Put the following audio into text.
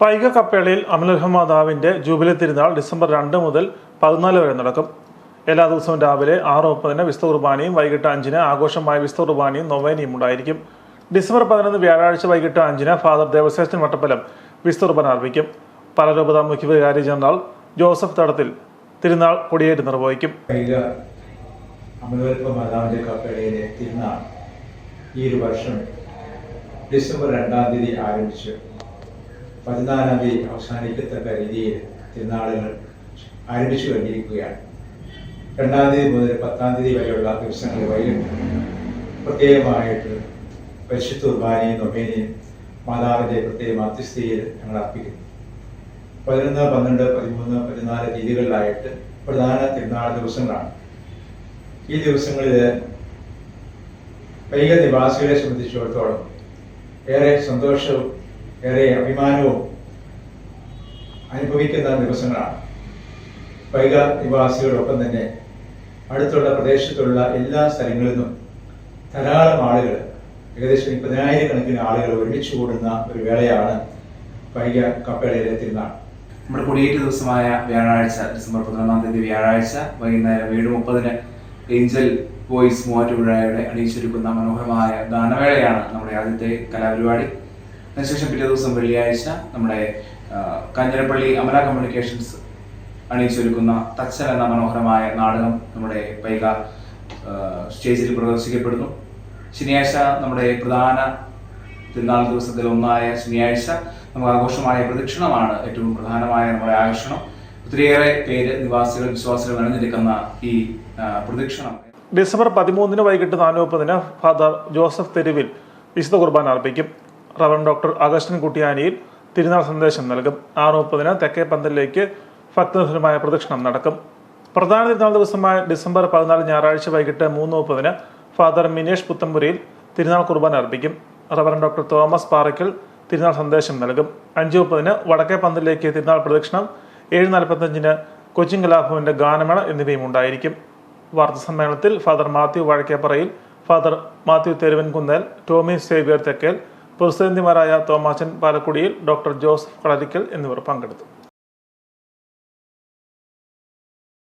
പൈക കപ്പേളയിൽ അമലുഹമാതാവിന്റെ ജൂബിലി തിരുനാൾ ഡിസംബർ രണ്ട് മുതൽ പതിനാല് വരെ നടക്കും. എല്ലാ ദിവസവും രാവിലെ ആറ് മുപ്പതിന് വിസ്തു കുർബാനയും വൈകിട്ട് അഞ്ചിന് ആഘോഷമായ വിസ്തു കുർബാനയും നൊവേനയും ഉണ്ടായിരിക്കും. ഡിസംബർ പതിനൊന്ന് വ്യാഴാഴ്ച വൈകിട്ട് അഞ്ചിന് ഫാദർ ദേവശേഷൻ വട്ടപ്പലം വിസ്തു കുർബാന അർപ്പിക്കും. പലരൂപത മുഖ്യവികാരി ജനറൽ ജോസഫ് തടത്തിൽ തിരുനാൾ കൊടിയേറ്റ് നിർവഹിക്കും. കപ്പേളയിലെ ഈ ഒരു വർഷം ഡിസംബർ രണ്ടാം തീയതി ആരംഭിച്ചു. പതിനാലാം തീയതി അവസാനിക്കത്തക്ക രീതിയിൽ തിരുനാളുകൾ ആരംഭിച്ചു കഴിഞ്ഞിരിക്കുകയാണ്. രണ്ടാം തീയതി മുതൽ പത്താം തീയതി വരെയുള്ള ദിവസങ്ങളിൽ വൈകിട്ട് പ്രത്യേകമായിട്ട് പരിശുദ്ധ കുർബാനയും നൊബേനയും മാതാവിന്റെ പ്രത്യേക മധ്യസ്ഥയിൽ ഞങ്ങൾ അർപ്പിക്കുന്നു. പതിനൊന്ന് പന്ത്രണ്ട് പതിമൂന്ന് പതിനാല് തീയതികളിലായിട്ട് പ്രധാന തിരുനാൾ ദിവസങ്ങളാണ്. ഈ ദിവസങ്ങളിൽ വൈക നിവാസികളെ സംബന്ധിച്ചിടത്തോളം ഏറെ സന്തോഷവും ഏറെ അഭിമാനവും അനുഭവിക്കുന്ന ദിവസങ്ങളാണ്. പൈക നിവാസികളൊപ്പം തന്നെ അടുത്തുള്ള പ്രദേശത്തുള്ള എല്ലാ സ്ഥലങ്ങളിൽ നിന്നും ധാരാളം ആളുകൾ ഏകദേശം മുപ്പതിനായിരക്കണക്കിന് ആളുകൾ ഒരുമിച്ച് കൂടുന്ന ഒരു വേളയാണ് പൈക കപ്പേളയിലെ തിരുനാൾ. നമ്മുടെ കൊടിയേറ്റ് ദിവസമായ വ്യാഴാഴ്ച ഡിസംബർ പതിനൊന്നാം തീയതി വ്യാഴാഴ്ച വൈകുന്നേരം ഏഴ് മുപ്പതിന് ഏഞ്ചൽ വോയിസ് മൂവാറ്റുപുഴയുടെ അണിയിച്ചൊരുക്കുന്ന മനോഹരമായ ഗാനവേളയാണ് നമ്മുടെ ആദ്യത്തെ കലാപരിപാടി. അതിനുശേഷം പിറ്റേ ദിവസം വെള്ളിയാഴ്ച നമ്മുടെ കഞ്ഞിരപ്പള്ളി അമല കമ്മ്യൂണിക്കേഷൻസ് അണിയിച്ചൊരുക്കുന്ന തച്ചൻ എന്ന മനോഹരമായ നാടകം നമ്മുടെ പൈക സ്റ്റേജിൽ പ്രദർശിക്കപ്പെടുന്നു. ശനിയാഴ്ച നമ്മുടെ പ്രധാന തിരുനാൾ ദിവസത്തിൽ ഒന്നായ ശനിയാഴ്ച നമുക്ക് ആഘോഷമായ പ്രദക്ഷിണമാണ് ഏറ്റവും പ്രധാനമായ നമ്മുടെ ആകർഷണം. ഒത്തിരിയേറെ പേര് നിവാസികൾ വിശ്വാസികൾ അണിഞ്ഞിരിക്കുന്ന ഈ പ്രദക്ഷിണം. ഡിസംബർ പതിമൂന്നിന് വൈകിട്ട് നാല് ഫാദർ ജോസഫ് തെരുവിൽ വിശുദ്ധ കുർബാന അർപ്പിക്കും. റവൻ ഡോക്ടർ അഗസ്റ്റിൻ കുട്ടിയാനിയിൽ തിരുനാൾ സന്ദേശം നൽകും. ആറ് മുപ്പതിന് തെക്കേ പന്തലിലേക്ക് ഭക്തനിർഭരമായ പ്രദക്ഷിണം നടക്കും. പ്രധാന തിരുനാൾ ദിവസമായ ഡിസംബർ പതിനാല് ഞായറാഴ്ച വൈകിട്ട് മൂന്ന് മുപ്പതിന് ഫാദർ മിനേഷ് പുത്തമ്പുരിയിൽ തിരുനാൾ കുർബാന അർപ്പിക്കും. റവൻ ഡോക്ടർ തോമസ് പാറയ്ക്കൽ തിരുനാൾ സന്ദേശം നൽകും. അഞ്ച് മുപ്പതിന് വടക്കേ പന്തലിലേക്ക് തിരുനാൾ പ്രദക്ഷിണം ഏഴ് നാൽപ്പത്തഞ്ചിന് കൊച്ചിൻ കലാഭവന്റെ ഗാനമേള എന്നിവയും ഉണ്ടായിരിക്കും. വാർത്താ സമ്മേളനത്തിൽ father Mathew Vazhakkeparayil father Mathew Theruvankunnel Tomy Xavier Thekkel പ്രസിഡന്റുമാരായ തോമാച്ചൻ പാലക്കുടിയിൽ ഡോക്ടർ ജോസഫ് കളരിക്കൽ എന്നിവർ പങ്കെടുത്തു